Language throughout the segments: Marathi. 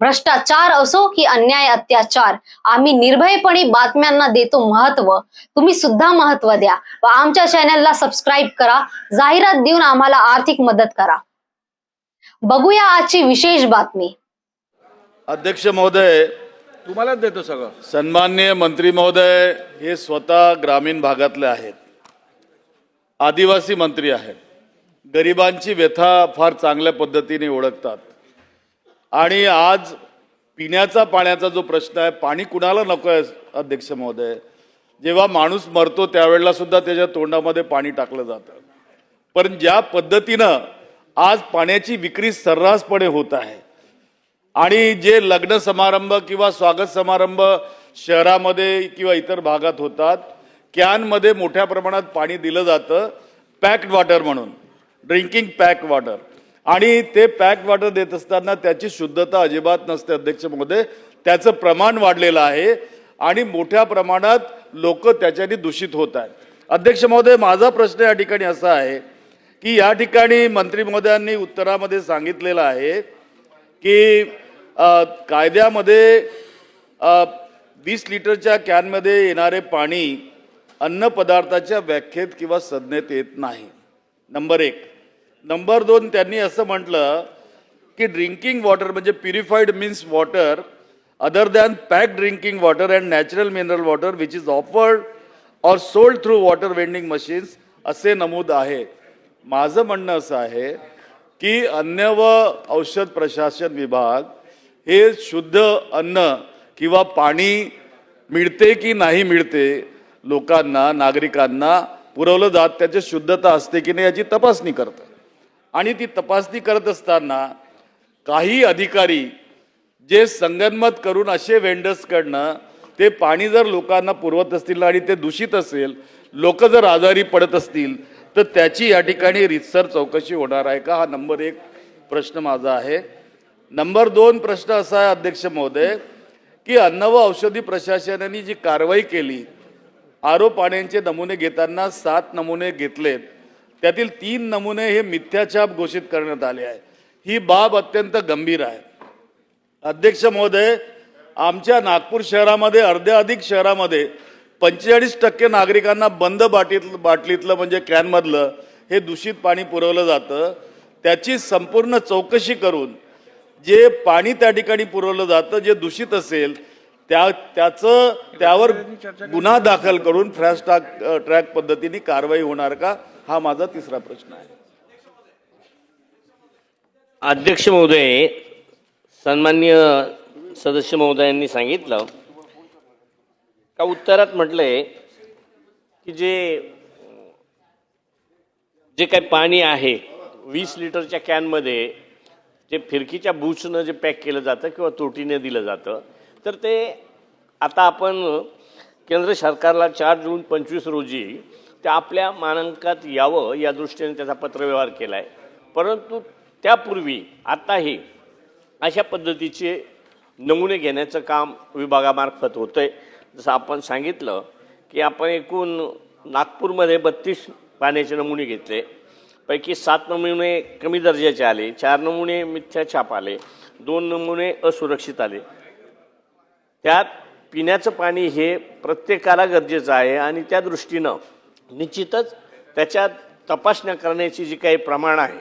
भ्रष्टाचार असो की अन्याय अत्याचार आम्ही निर्भयपणे बातम्यांना देतो महत्त्व. तुम्ही सुद्धा महत्त्व द्या व आमच्या चॅनलला सबस्क्राईब करा. जाहिरात देऊन आम्हाला आर्थिक मदत करा. बघूया आजची विशेष बातमी. अध्यक्ष महोदय तुम्हालाच देतो सगळं. सन्माननीय मंत्री महोदय हे स्वतः ग्रामीण भागातले आहेत. आदिवासी मंत्री आहेत. गरिबांची व्यथा फार चांगल्या पद्धतीने ओळखतात. आणि आज पिण्याचा पाण्याचा जो प्रश्न आहे पाणी कुणाला नको आहे अध्यक्ष महोदय? जेव्हा माणूस मरतो त्यावेळेला सुद्धा त्याच्या तोंडामध्ये पाणी टाकलं जातं. पण ज्या पद्धतीनं आज पाण्याची विक्री सर्रासपणे होत आहे आणि जे लग्न समारंभ किंवा स्वागत समारंभ शहरामध्ये किंवा इतर भागात होतात कॅनमध्ये मोठ्या प्रमाणात पाणी दिलं जातं पॅक्ड वॉटर म्हणून ड्रिंकिंग पॅक वॉटर. आणि ते पॅक वॉटर देत असताना त्याची शुद्धता अजिबात नसते अध्यक्ष महोदय. त्याचं प्रमाण वाढलेलं आहे आणि मोठ्या प्रमाणात लोक त्याच्याने दूषित होत आहेत. अध्यक्ष महोदय माझा प्रश्न या ठिकाणी असा आहे की या ठिकाणी मंत्री महोदयांनी उत्तरामध्ये सांगितलेलं आहे की कायद्यामध्ये वीस लिटरच्या कॅनमध्ये येणारे पाणी अन्न पदार्थाच्या व्याख्येत किंवा संज्ञेत येत नाही. नंबर एक. नंबर दोन त्यांनी असं म्हटलं की ड्रिंकिंग वॉटर म्हणजे purified means water other than pack drinking water and natural mineral water which is offered or sold through water vending machines असे नमूद आहे. माझं म्हणणं असं आहे की अन्न व औषध प्रशासन विभाग हे शुद्ध अन्न किंवा पाणी मिळते की नाही मिळते लोकांना नागरिकांना पुरवलं जात त्याची शुद्धता असते की नाही याची तपासणी करतं आणि ती तपासणी करत असताना काही अधिकारी जे संगनमत करून असे वेंडर्सकडनं ते पाणी जर लोकांना पुरवत असतील आणि ते दूषित असेल लोक जर आजारी पडत असतील तर त्याची या ठिकाणी रितसर चौकशी होणार आहे का? हा नंबर एक प्रश्न माझा आहे. नंबर दोन प्रश्न असा आहे अध्यक्ष महोदय की अन्न व औषधी प्रशासनाने जी कारवाई केली आरो पाण्याचे नमुने घेताना सात नमुने घेतलेत. त्यातील तीन नमुने हे मिथ्याछाप घोषित करण्यात आले आहे ही बाब अत्यंत गंभीर आहे. अध्यक्ष महोदय आमच्या नागपूर शहरामध्ये अर्ध्या अधिक शहरामध्ये पंचेचाळीस टक्के नागरिकांना बंद बाटीत बाटलीतलं म्हणजे कॅनमधलं हे दूषित पाणी पुरवलं जातं. त्याची संपूर्ण चौकशी करून जे पाणी त्या ठिकाणी पुरवलं जातं जे दूषित असेल त्या त्याचं त्यावर गुन्हा दाखल करून ट्रॅक ट्रॅक पद्धतीने कारवाई होणार का? हा माझा तिसरा प्रश्न आहे. अध्यक्ष महोदय सन्मान्य सदस्य महोदयांनी सांगितलं. का उत्तरात म्हटलंय की जे जे काही पाणी आहे वीस लिटरच्या कॅनमध्ये जे फिरकीच्या बूचनं जे पॅक केलं जातं किंवा तोटीने दिलं जातं तर ते आता आपण केंद्र सरकारला चार जून पंचवीस रोजी ते आपल्या मानांकात यावं या दृष्टीने त्याचा पत्रव्यवहार केला आहे परंतु त्यापूर्वी आत्ताही अशा पद्धतीचे नमुने घेण्याचं काम विभागामार्फत होतं आहे जसं आपण सांगितलं की आपण एकूण नागपूरमध्ये बत्तीस पाण्याचे नमुने घेतले. पैकी सात नमुने कमी दर्जाचे आले चार नमुने मिथ्या छाप आले दोन नमुने असुरक्षित आले. त्यात पिण्याचं पाणी हे प्रत्येकाला गरजेचं आहे आणि त्या दृष्टीनं निश्चितच त्याच्यात तपासण्या करण्याची जी काही प्रमाण आहे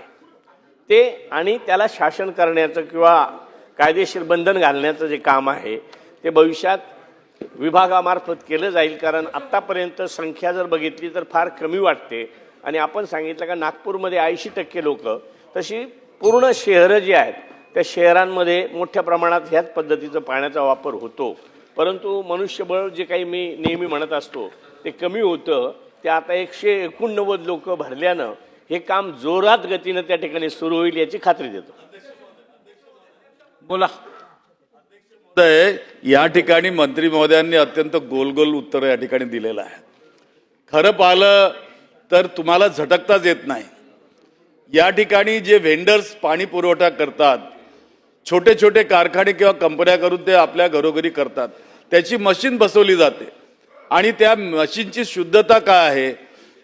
ते आणि त्याला शासन करण्याचं किंवा कायदेशीर बंधन घालण्याचं जे काम आहे ते भविष्यात विभागामार्फत केलं जाईल. कारण आत्तापर्यंत संख्या जर बघितली तर फार कमी वाटते. आणि आपण सांगितलं का नागपूरमध्ये ऐंशी टक्के लोक तशी पूर्ण शहरं जी आहेत त्या शहरांमध्ये मोठ्या प्रमाणात ह्याच पद्धतीचं पाण्याचा वापर होतो. परंतु मनुष्यबळ जे काही मी नेहमी म्हणत असतो ते कमी होतं. ते आता एकशे एकोणनव्वद लोक भरल्यानं हे काम जोरात गतीनं त्या ठिकाणी सुरू होईल याची खात्री देतो. बोला. महोदय, या ठिकाणी मंत्री महोदयांनी अत्यंत गोल गोल उत्तर या ठिकाणी दिलेलं आहे खरं पाहिलं तर तुम्हाला झटकताच येत नाही. या ठिकाणी जे व्हेंडर्स पाणी पुरवठा करतात छोटे छोटे कारखाने किंवा कंपन्या करून ते आपल्या घरोघरी करतात त्याची मशीन बसवली जाते. आणि त्या मशीनची शुद्धता काय आहे?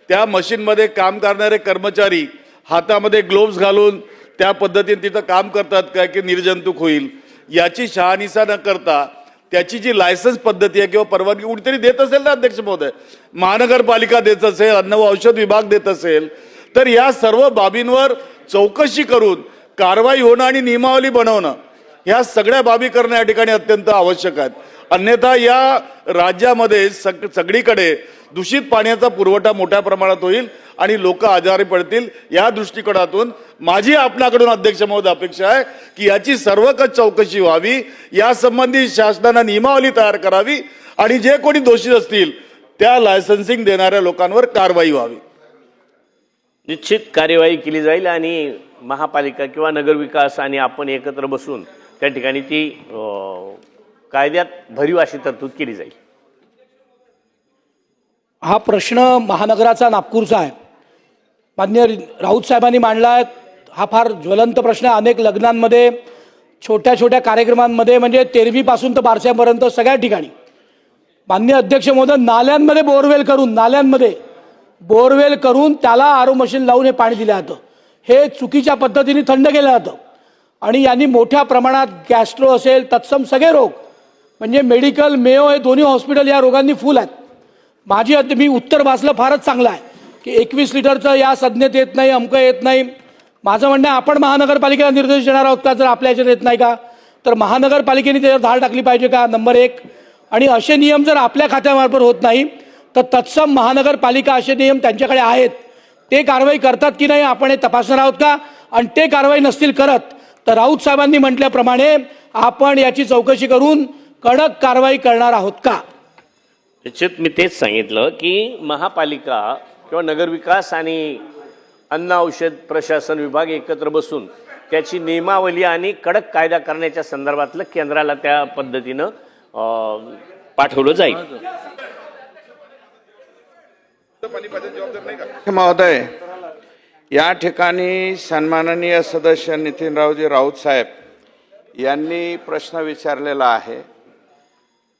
त्या मशीनमध्ये काम करणारे कर्मचारी हातामध्ये ग्लोव्स घालून त्या पद्धतीने तिथं काम करतात काय की निर्जंतुक होईल. याची शहानिशा न करता त्याची जी लायसन्स पद्धती आहे किंवा परवानगी कुठेतरी देत असेल ना अध्यक्ष महोदय? महानगरपालिका देत असेल अन्न व औषध विभाग देत असेल तर या सर्व बाबींवर चौकशी करून कारवाई होणं आणि नियमावली बनवणं ह्या सगळ्या बाबी करणं या ठिकाणी अत्यंत आवश्यक आहेत. अन्यथा या राज्यामध्ये सग सगळीकडे दूषित पाण्याचा पुरवठा मोठ्या प्रमाणात होईल आणि लोक आजारी पडतील. या दृष्टिकोनातून माझी आपणाकडून अध्यक्ष महोदय अपेक्षा आहे की याची सर्वकच चौकशी व्हावी. यासंबंधी शासनानं नियमावली तयार करावी आणि जे कोणी दोषी असतील त्या लायसन्सिंग देणाऱ्या लोकांवर कारवाई व्हावी. निश्चित कार्यवाही केली जाईल आणि महापालिका किंवा नगरविकास आणि आपण एकत्र बसून त्या ठिकाणी ती कायद्यात भरीव अशी तरतूद केली जाईल. हा प्रश्न महानगराचा नागपूरचा आहे. मान्य राऊत साहेबांनी मांडला आहे हा फार ज्वलंत प्रश्न आहे. अनेक लग्नांमध्ये छोट्या छोट्या कार्यक्रमांमध्ये म्हणजे तेरवीपासून तर बारशापर्यंत सगळ्या ठिकाणी. मान्य अध्यक्ष महोदय नाल्यांमध्ये बोरवेल करून नाल्यांमध्ये बोरवेल करून त्याला आरो मशीन लावून हे पाणी दिलं जातं. हे चुकीच्या पद्धतीने थंड केलं जातं. आणि यांनी मोठ्या प्रमाणात गॅस्ट्रो असेल तत्सम सगळे रोग म्हणजे मेडिकल मेयो हे दोन्ही हॉस्पिटल या रोगांनी फुल आहेत. माझी मी उत्तर वाचलं फारच चांगलं आहे की एकवीस लिटरचं या संज्ञेत येत नाही अमकं येत नाही. माझं म्हणणं आहे आपण महानगरपालिकेला निर्देश देणार आहोत का जर आपल्या ह्याच्यात येत नाही का? तर महानगरपालिकेने त्याच्यावर धाड टाकली पाहिजे का नंबर एक. आणि असे नियम जर आपल्या खात्यामार्फत होत नाही तर तत्सम महानगरपालिका असे नियम त्यांच्याकडे आहेत. ते कारवाई करतात की नाही आपण हे तपासणार आहोत का? आणि ते कारवाई नसतील करत तर राऊत साहेबांनी म्हटल्याप्रमाणे आपण याची चौकशी करून कडक कारवाई करणार आहोत का? निश्चित मी तेच सांगितलं की महापालिका किंवा नगरविकास आणि अन्न औषध प्रशासन विभाग एकत्र बसून त्याची नियमावली आणि कडक कायदा करण्याच्या संदर्भातलं केंद्राला त्या पद्धतीनं पाठवलं जाईल. महोदय या ठिकाणी सन्माननीय सदस्य नितीनरावजी राऊत साहेब यांनी प्रश्न विचारलेला आहे.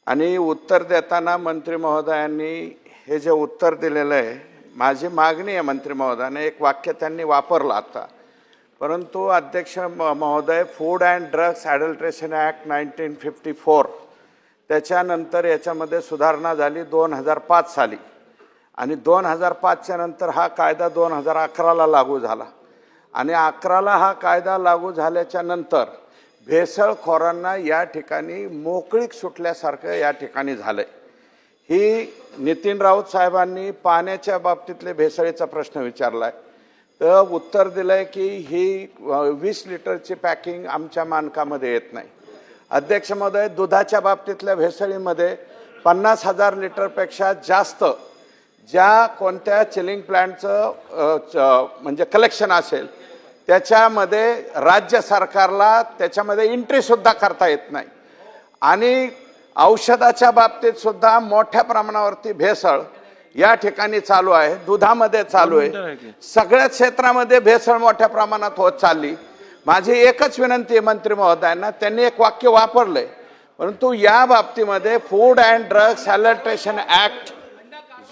आणि उत्तर देताना मंत्री महोदयांनी हे जे उत्तर दिलेलं आहे माझी मागणी आहे मंत्री महोदयाने एक वाक्य त्यांनी वापरलं आता. परंतु अध्यक्ष म- महोदय food and drugs adulteration act nineteen fifty four त्याच्यानंतर याच्यामध्ये सुधारणा झाली दोन हजार पाच साली. आणि दोन हजार पाचच्या नंतर हा कायदा दोन हजार अकराला लागू झाला. आणि अकराला हा कायदा लागू झाल्याच्यानंतर भेसळखोरांना या ठिकाणी मोकळीक सुटल्यासारखं या ठिकाणी झालंय. ही नितीन राऊत साहेबांनी पाण्याच्या बाबतीतले भेसळीचा प्रश्न विचारला आहे तर उत्तर दिलं आहे की ही वीस लिटरची पॅकिंग आमच्या मानकामध्ये येत नाही. अध्यक्ष महोदय दुधाच्या बाबतीतल्या भेसळीमध्ये पन्नास हजार लिटरपेक्षा जास्त ज्या कोणत्या चिलिंग प्लॅन्टचं म्हणजे कलेक्शन असेल त्याच्यामध्ये राज्य सरकारला त्याच्यामध्ये एंट्रीसुद्धा करता येत नाही. आणि औषधाच्या बाबतीत सुद्धा मोठ्या प्रमाणावरती भेसळ या ठिकाणी चालू आहे दुधामध्ये चालू आहे. सगळ्या क्षेत्रामध्ये भेसळ मोठ्या प्रमाणात होत चालली. माझी एकच विनंती आहे मंत्री महोदयांना त्यांनी एक वाक्य वापरलंय परंतु या बाबतीमध्ये food and drug adulteration act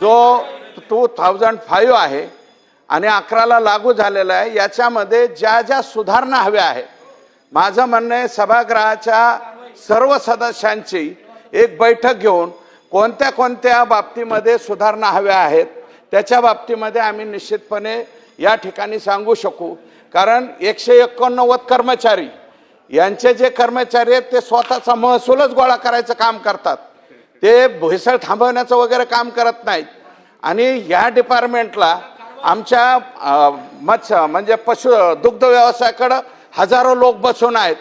जो टू थाउजंड फाईव्ह आहे आणि अकराला लागू झालेला आहे याच्यामध्ये ज्या ज्या सुधारणा हव्या आहेत माझं म्हणणं आहे सभागृहाच्या सर्व सदस्यांची एक बैठक घेऊन कोणत्या कोणत्या बाबतीमध्ये सुधारणा हव्या आहेत त्याच्या बाबतीमध्ये आम्ही निश्चितपणे या ठिकाणी सांगू शकू. कारण एकशे एकोणनव्वद कर्मचारी यांचे जे कर्मचारी आहेत ते स्वतःचा महसूलच गोळा करायचं काम करतात. ते भेसळ थांबवण्याचं वगैरे काम करत नाहीत. आणि या डिपार्टमेंटला आमच्या मत्स्य म्हणजे पशु दुग्ध व्यवसायाकडं हजारो लोक बसून आहेत.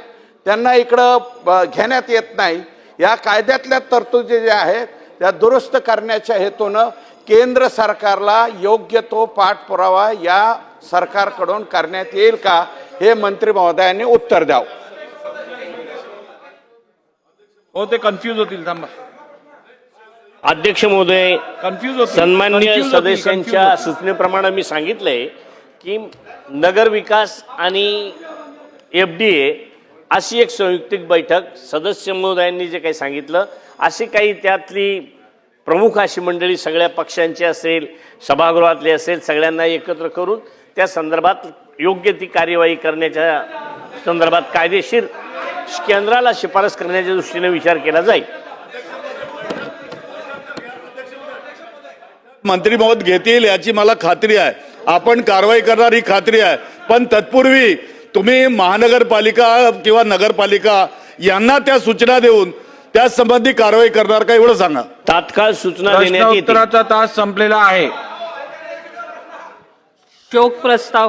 त्यांना इकडं घेण्यात येत नाही. या कायद्यातल्या तरतुदी ज्या आहेत त्या दुरुस्त करण्याच्या हेतूनं केंद्र सरकारला योग्य तो पाठपुरावा या सरकारकडून करण्यात येईल का हे मंत्री महोदयांनी उत्तर द्यावं. हो ते कन्फ्यूज होतील थांबा. अध्यक्ष महोदय कन्फ्यूज सन्मान्य सदस्यांच्या. सूचनेप्रमाणे मी सांगितलंय की नगर विकास आणि एफ डी ए अशी एक संयुक्तिक बैठक सदस्य महोदयांनी जे काही सांगितलं अशी काही त्यातली प्रमुख अशी मंडळी सगळ्या पक्षांची असेल सभागृहातली असेल सगळ्यांना एकत्र करून त्या संदर्भात योग्य ती कार्यवाही करण्याच्या संदर्भात कायदेशीर केंद्राला शिफारस करण्याच्या दृष्टीने विचार केला जाईल मंत्री महोद घेतील याची मला खात्री आहे. आपण कारवाई करणार ही खात्री आहे. पण तत्पूर्वी तुम्ही महानगरपालिका किंवा नगरपालिका यांना त्या सूचना देऊन त्या संबंधी कारवाई करणार का एवढं सांगा. तात्काळ सूचना देण्यात येतील. उत्तराचा तास संपलेला आहे. शोक प्रस्ताव.